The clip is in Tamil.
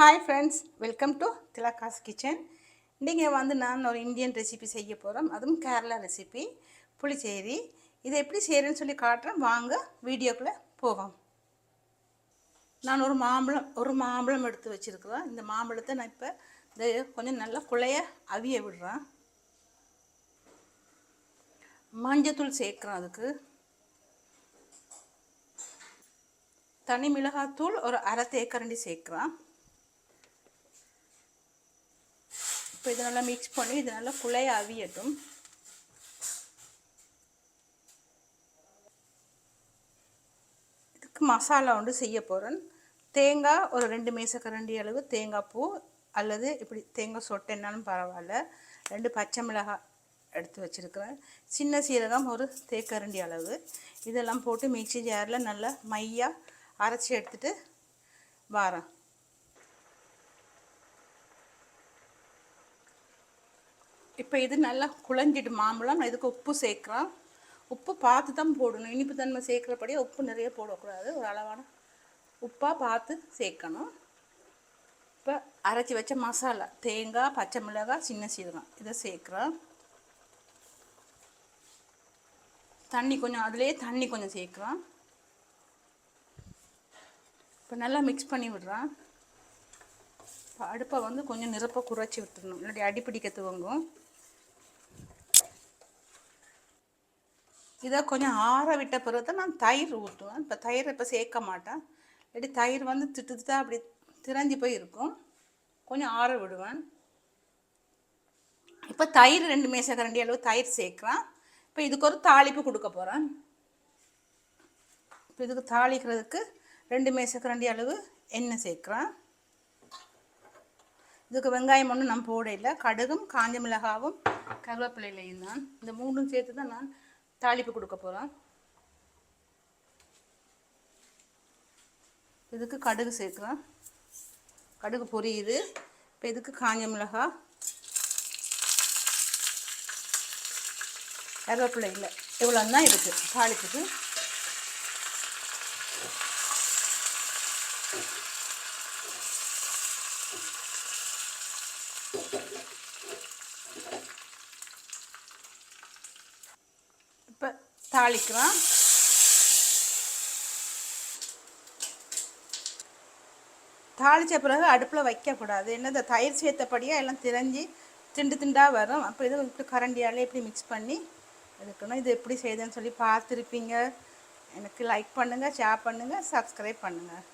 Hi friends welcome to Thilaga's kitchen இன்றைக்கி வந்து நான் ஒரு இந்தியன் ரெசிபி செய்ய போகிறோம் அதுவும் கேரளா ரெசிபி புளிச்சேரி. இதை எப்படி செய்கிறேன்னு சொல்லி காட்டுறேன். வாங்க வீடியோக்குள்ளே போவோம். நான் ஒரு மாம்பழம் ஒரு மாம்பழம் எடுத்து வச்சுருக்குறேன். இந்த மாம்பழத்தை நான் இப்போ இந்த கொஞ்சம் நல்லா குழைய அவிய விடுறேன். மஞ்சத்தூள் சேர்க்குறேன் அதுக்கு. தனி மிளகாத்தூள் ஒரு அரை தேக்கரண்டி சேர்க்குறேன். இப்போ இதை நல்லா மிக்ஸ் பண்ணி இது நல்லா குழைய அவியட்டும். இதுக்கு மசாலா ஒன்று செய்ய போகிறேன் தேங்காய் ஒரு ரெண்டு மேசக்கரண்டி அளவு தேங்காய் பூ அல்லது இப்படி தேங்காய் சொட்டைன்னாலும் பரவாயில்ல. ரெண்டு பச்சை மிளகாய் எடுத்து வச்சுருக்கிறேன். சின்ன சீரகம் ஒரு தேக்கரண்டி அளவு. இதெல்லாம் போட்டு மிக்சி ஜாரில் நல்லா மையாக அரைச்சி எடுத்துகிட்டு வாரேன். இப்போ இது நல்லா குழஞ்சிட்டு மாம்பழம் இதுக்கு உப்பு சேர்க்குறோம் உப்பு பார்த்து தான் போடணும். இனிப்பு தன்மை சேர்க்குறபடியே உப்பு நிறைய போடக்கூடாது. ஒரு அளவான உப்பாக பார்த்து சேர்க்கணும். இப்போ அரைச்சி வச்ச மசாலா தேங்காய் பச்சை மிளகாய் சின்ன சீரகம் இதை சேர்க்குறோம் தண்ணி கொஞ்சம் அதுலேயே தண்ணி கொஞ்சம் சேர்க்குறோம் இப்போ நல்லா மிக்ஸ் பண்ணி விடுறேன். இப்போ அடுப்பை வந்து கொஞ்சம் நிரப்ப குறைச்சி விட்டுடணும் இல்லாட்டி அடிப்பிடிக்க துவங்கும். இதை கொஞ்சம் ஆற விட்ட பிறகு தான் நான் தயிர் ஊற்றுவேன். இப்போ தயிர் இப்போ சேர்க்க மாட்டேன். இப்படி தயிர் வந்து திட்டு திட்டா அப்படி திறஞ்சி போய் இருக்கும். கொஞ்சம் ஆற விடுவேன். இப்போ தயிர் ரெண்டு மேசக்கரண்டி அளவு தயிர் சேர்க்குறேன் இப்போ இதுக்கு ஒரு தாளிப்பு கொடுக்க போகிறேன். இப்போ இதுக்கு தாளிக்கிறதுக்கு ரெண்டு மேசக்கரண்டி அளவு எண்ணெய் சேர்க்குறேன். இதுக்கு வெங்காயம் ஒன்றும் நான் போடையில் கடுகும் காஞ்ச மிளகாவும் கருவேப்பிலையிலையும் தான். இந்த மூணும் சேர்த்து தான் நான் தாளிப்பு கொடுக்க போகிறோம் இதுக்கு கடுகு சேர்க்கலாம். கடுகு பொரியுது. இப்போ இதுக்கு காஞ்ச மிளகா. கருவேப்பிலை இல்லை. இவ்வளோ தான் இருக்குது தாளிப்புக்கு. தாளிக்கலாம். தாளித்த பிறகு அடுப்பில் வைக்கக்கூடாது. என்ன இந்த தயிர் சேர்த்தபடியாக எல்லாம் திரஞ்சி திண்டு திண்டாக வரும். அப்போ இது இப்படி கரண்டியாலே இப்படி மிக்ஸ் பண்ணி எடுக்கணும். இது எப்படி செய்யுதுன்னு சொல்லி பார்த்துருப்பீங்க. எனக்கு லைக் பண்ணுங்கள் ஷேர் பண்ணுங்கள் சப்ஸ்கிரைப் பண்ணுங்கள்